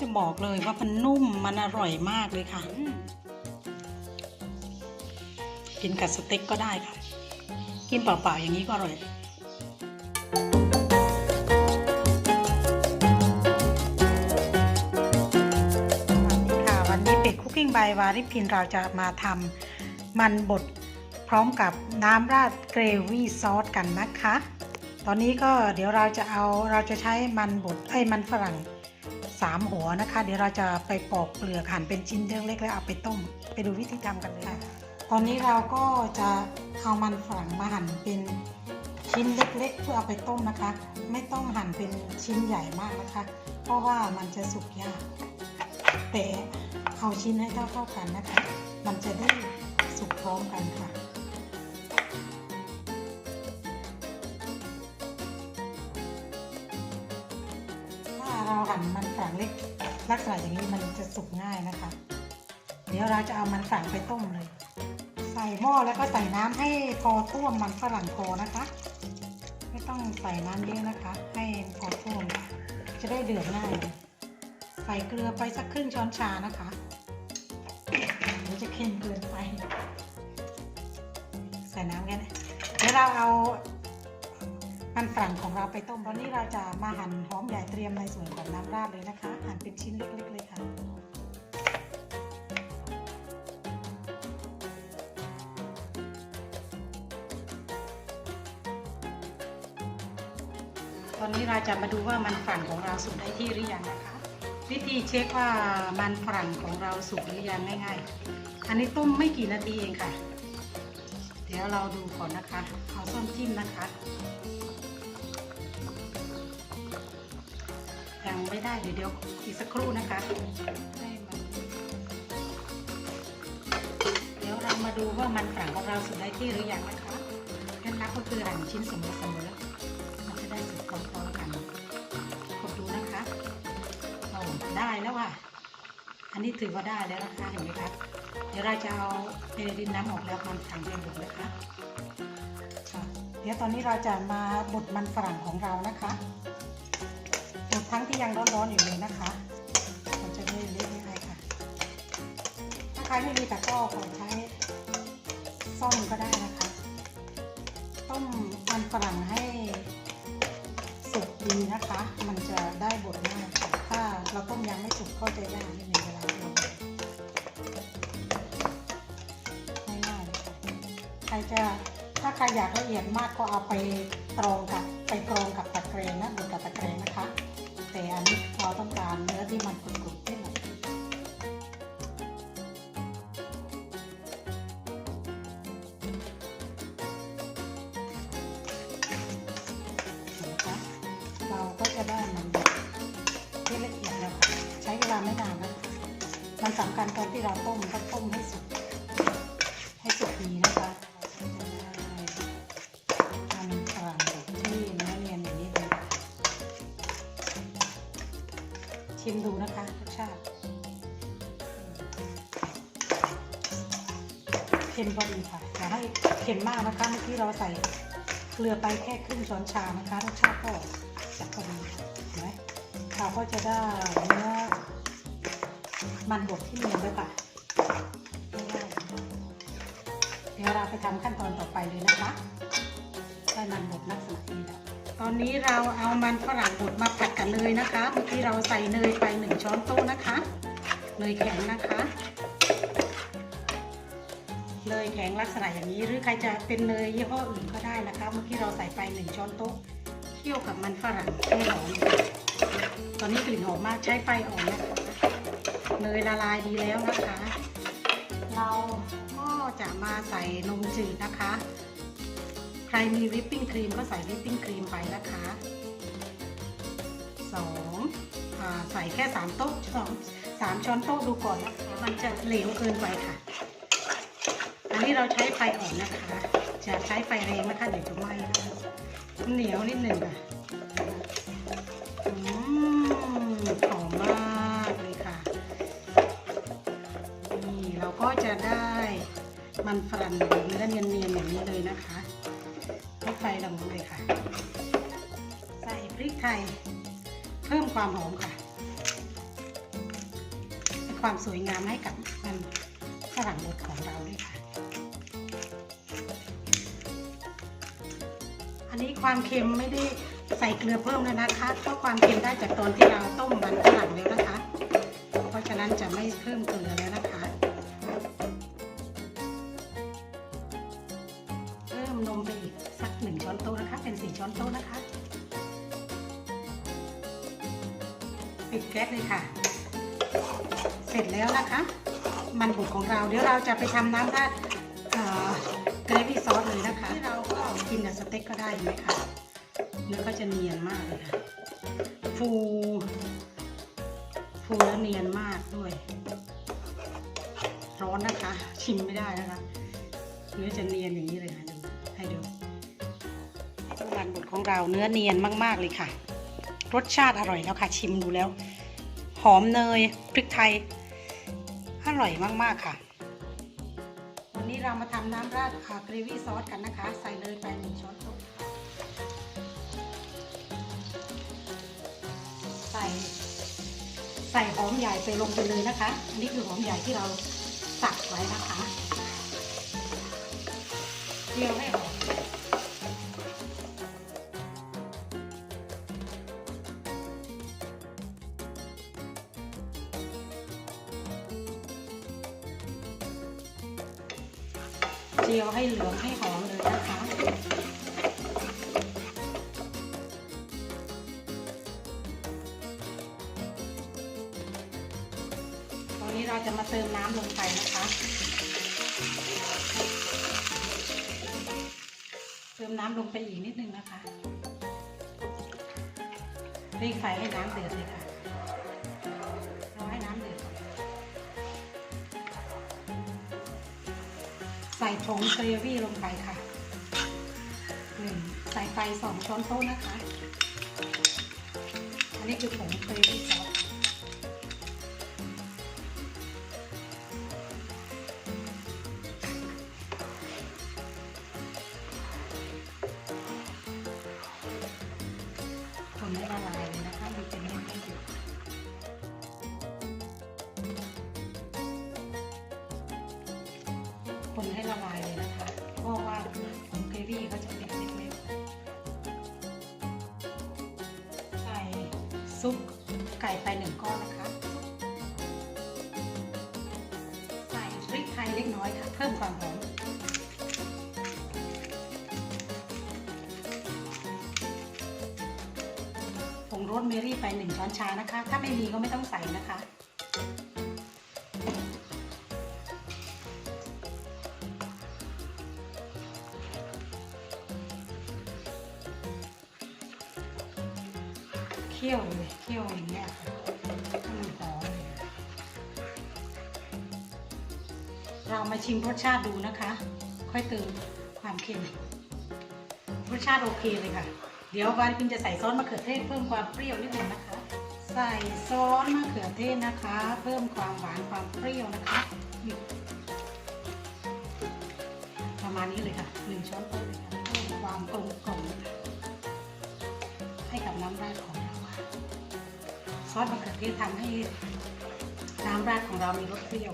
จะบอกเลยว่ามันนุ่มมันอร่อยมากเลยค่ะ กินกับสเต็กก็ได้ค่ะ กินเปล่าๆอย่างนี้ก็อร่อยสวัสดีค่ะวันนี้เป็ดคุกกิ้งบายวาริพินเราจะมาทำมันบดพร้อมกับน้ำราดเกรวี่ซอสกันนะคะ ตอนนี้ก็เดี๋ยวเราจะเอาเราจะใช้มันบดไอ้มันฝรั่ง สามหัวนะคะ เดี๋ยวเราจะไปปอกเปลือกหั่นเป็นชิ้นเล็กๆแล้วเอาไปต้ม ไปดูวิธีทำกันเลยค่ะ ตอนนี้เราก็จะเอามันฝรั่งมาหั่นเป็นชิ้นเล็กๆ เพื่อเอาไปต้มนะคะ ไม่ต้องหั่นเป็นชิ้นใหญ่มากนะคะ เพราะว่ามันจะสุกยาก แต่เอาชิ้นให้เท่าๆกันนะคะ มันจะได้สุกพร้อมกันค่ะ หั่นมันฝรั่งเล็กลักษณะอย่างนี้มันจะสุกง่ายนะคะ เดี๋ยวเราจะเอามันฝรั่งไปต้มเลย ใส่หม้อแล้วก็ใส่น้ำให้พอท่วมมันฝรั่งพอนะคะ ไม่ต้องใส่น้ำเยอะนะคะ ให้พอท่วมจะได้เดือดง่ายเลยใส่เกลือไปสักครึ่งช้อนชานะคะเดี๋ยวจะเค็มเกินไป ใส่น้ำแค่นี้เดี๋ยวเราเอา มันฝรั่งของเราไปต้มตอนนี้เราจะมาหั่นหอมใหญ่เตรียมในส่วนของน้ำราดเลยนะคะ หั่นเป็นชิ้นเล็กๆเลยค่ะตอนนี้เราจะมาดูว่ามันฝรั่งของเราสุกได้ที่หรือยังนะคะ วิธีเช็คว่ามันฝรั่งของเราสุกหรือยังง่าย ๆ อันนี้ต้มไม่กี่นาทีเองค่ะ เดี๋ยวเราดูก่อนนะคะ เอาส้อมจิ้มนะคะ ยังไม่ได้เดี๋ยวเดี๋ยวอีกสักครู่นะคะให้มันเดี๋ยวเรามาดูว่ามันฝรั่งของเราสุกได้ที่หรือยังนะคะเคล็ดลับก็คือหั่นชิ้นสมอเสมอๆ นนี้ถือว่าได้แล้วนะคะเห็นไหมคะเดี๋ยวเราจะเอาเทดินน้ำออกแล้วมันถังเป็นหมดนะคะค่ะเดี๋ยวตอนนี้เราจะมาบดมันฝรั่งของเรานะคะบดทั้งที่ยังร้อนๆอยู่เลยนะคะ มันจะไม่เละไม่อะไรค่ะ ถ้าใครไม่มีตะกร้อขอใช้ซ่อมก็ได้นะคะ ต้มมันฝรั่งให้สุกดีนะคะ มันจะได้บดง่ายถ้าเราต้มยังไม่สุกก็จะยากนิดนึ ง่ายๆเลยค่ะใครจะถ้าใครอยากละเอียดมากก็เอาไปตรองกับไปกรองกับตะเกรงนะบดกับตะเกรง ที่เราต้มต้องต้มให้สุกให้สุกดีนะคะจะได้มันฝรั่งแบบที่เนื้อเนียนอย่างนี้เลยชิมดูนะคะรสชาติเค็มพอดีค่ะอย่าให้เค็มมากนะคะเมื่อกี้เราใส่เกลือไปแค่ครึ่งช้อนชานะคะรสชาติก็จะพอดีเห็นไหมเราก็จะได้เนื้อ มันบดที่เนยนด้วยค่ะเดี๋ยวเราไปทำขั้นตอนต่อไปเลยนะคะได้มันบดลักษณะนี้แล้วตอนนี้เราเอามันฝรั่งบดมาผัดกันเลยนะคะ เมื่อกี้เราใส่เนยไปหนึ่งช้อนโต๊ะนะคะ เนยแข็งนะคะ เนยแข็งลักษณะอย่างนี้หรือใครจะเป็นเนยยี่ห้ออื่นก็ได้นะคะ เมื่อกี้เราใส่ไปหนึ่งช้อนโต๊ะเคี่ยวกับมันฝรั่งให้หอม ตอนนี้กลิ่นหอมมากใช้ไฟอ่อนนะคะ เนยละลายดีแล้วนะคะ เราก็จะมาใส่นมจืดนะคะ ใครมีวิปปิ้งครีมก็ใส่วิปปิ้งครีมไปนะคะสองใส่แค่สามโต๊ะสองสามช้อนโต๊ะดูก่อนนะคะมันจะเหลวเกินไปค่ะ อันนี้เราใช้ไฟอ่อนนะคะ จะใช้ไฟแรงนะคะเดี๋ยวจะไหม้นะคะเหนียวนิดหนึ่งค่ะ มันฝรั่งเนื้อเนียนๆอย่างนี้เลยนะคะพริกไทยลงเลยค่ะ ใส่พริกไทย เพิ่มความหอมค่ะความสวยงามให้กับมันฝรั่งบดของเราด้วยค่ะ อันนี้ความเค็มไม่ได้ใส่เกลือเพิ่มแล้วนะคะ เพราะความเค็มได้จากตอนที่เราต้มมันฝรั่งแล้วนะคะ เพราะฉะนั้นจะไม่เพิ่มเกลือแล้วนะคะ ช้อนโต๊ะนะคะ ปิดแก๊สเลยค่ะ เสร็จแล้วนะคะ มันบุกของเราเดี๋ยวเราจะไปทำน้ำราดเกรวี่ซอสเลยนะคะที่เราก็กินกับสเต็กก็ได้เห็นไหมคะเนื้อก็จะเนียนมากเลยค่ะ ฟู ฟูแล้วเนียนมากด้วย ร้อนนะคะ ชิมไม่ได้นะคะเนื้อจะเนียนอย่างนี้เลยค่ะดูให้ดู มันบดของเราเนื้อเนียนมาก ๆ เลยค่ะ รสชาติอร่อยแล้วค่ะ ชิมดูแล้ว หอมเนยพริกไทย อร่อยมาก ๆ ค่ะ วันนี้เรามาทำน้ำราดเกรวี่ซอสกันนะคะ ใส่เลยไปหนึ่งช้อนโต๊ะใส่ใส่หอมใหญ่ไปลงไปเลยนะคะ อันนี้คือหอมใหญ่ที่เราสับไว้นะคะเจียวให้หอม เราจะมาเติมน้ำลงไปนะคะ เติมน้ำลงไปอีกนิดนึงนะคะรีบไฟให้น้ำเดือดเลยค่ะรอให้น้ำเดือดใส่ผงเกรวี่ลงไปค่ะหนึ่งใส่ไฟสองช้อนโต๊ะนะคะ อันนี้คือผงเกรวี่ซอส คนให้ละลายเลยนะคะมันจะเนียนไม่หยุดคนให้ละลายเลยนะคะเพราะว่าผงเกรวี่เขาจะเป็นเล็กๆใส่ซุปไก่ไปหนึ่งก้อนนะคะ ใส่พริกไทยเล็กน้อยค่ะ เพิ่มความหอม โรสเมรี่ไปหนึ่งช้อนชานะคะ ถ้าไม่มีก็ไม่ต้องใส่นะคะ เคี่ยวเลยเคี่ยวอย่างเงี้ยให้มันหอมเลยเรามาชิมรสชาติดูนะคะ ค่อยเติมความเค็มรสชาติโอเคเลยค่ะ เดี๋ยววานพิมจะใส่ซอสมะเขือเทศเพิ่มความเปรี้ยวนิดนึงนะคะ ใส่ซอสมะเขือเทศนะคะ เพิ่มความหวานความเปรี้ยวนะคะ ประมาณนี้เลยค่ะหนึ่งช้อนโต๊ะเลยค่ะเพิ่มความกลมกล่อมให้กับน้ำราดของเราค่ะซอสมะเขือเทศทำให้น้ำราดของเรามีรสเปรี้ยว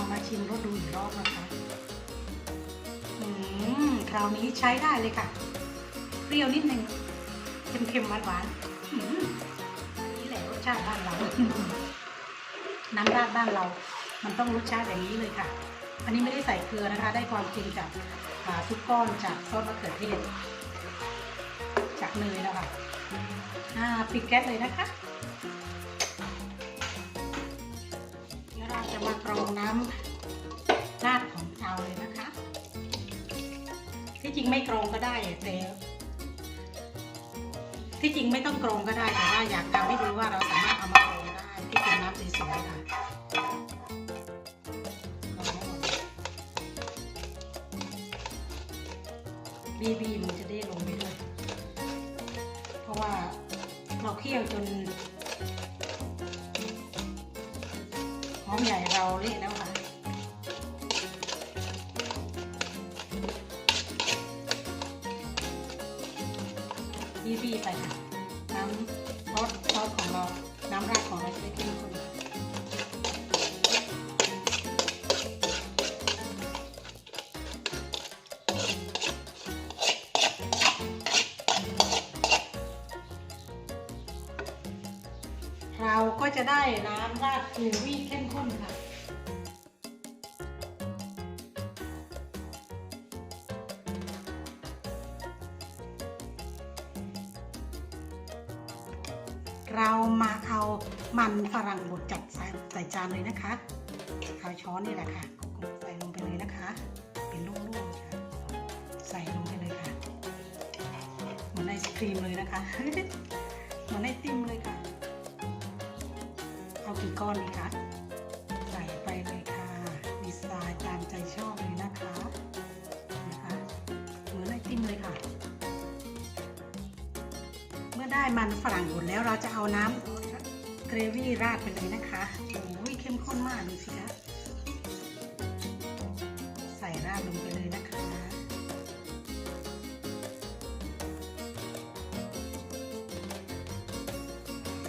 เรามาชิมรสดูอีกรอบนะคะอืมคราวนี้ใช้ได้เลยค่ะ เปรี้ยวนิดนึงเค็มๆหวานๆอืมนี่แหละรสชาติบ้านเรา น้ำราดบ้านเรา มันต้องรสชาติอย่างนี้เลยค่ะ อันนี้ไม่ได้ใส่เกลือนะคะ ได้ความเค็มจากอ่าซุปก้อนจากซอสมะเขือเทศ จากเนยแล้วค่ะปิดแก๊สเลยนะคะ จะมากรองน้ำราดของเราเลยนะคะ ที่จริงไม่กรองก็ได้แต่ที่จริงไม่ต้องกรองก็ได้แต่ว่าอยากทำให้ดูว่าเราส วี่ไปค่ะ น้ำรสซอสของเรา น้ำราดของเราจะได้เข้มข้นเราก็จะได้น้ำราดเกรวี่เข้มข้นค่ะ จานเลยนะคะเอาช้อนนี่แหละค่ะ ใส่ลงไปเลยนะคะ เป็นลูกๆค่ะใส่ลงไปเลยค่ะเหมือนไอศครีมเลยนะคะเหมือนไอติมเลยค่ะ เอากี่ก้อนดีคะใส่ไปเลยค่ะดีไซน์ตามใจชอบเลยนะคะนะคะเหมือนไอติมเลยค่ะ เมื่อได้มันฝรั่งบดแล้วเราจะเอาน้ำ เกรวี่ราดไปเลยนะคะโอ้ยเข้มข้นมากดูสิคะใส่ราดลงไปเลยนะคะ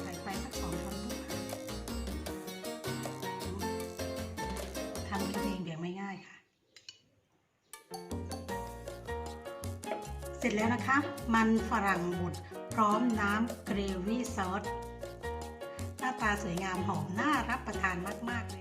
ใส่ไปสักสองช้อนลูกค่ะทำกินเองแบบไม่ง่ายค่ะ เสร็จแล้วนะคะ มันฝรั่งบดพร้อมน้ำเกรวี่ซอส ตาสวยงามหอมน่ารับประทานมากๆเลย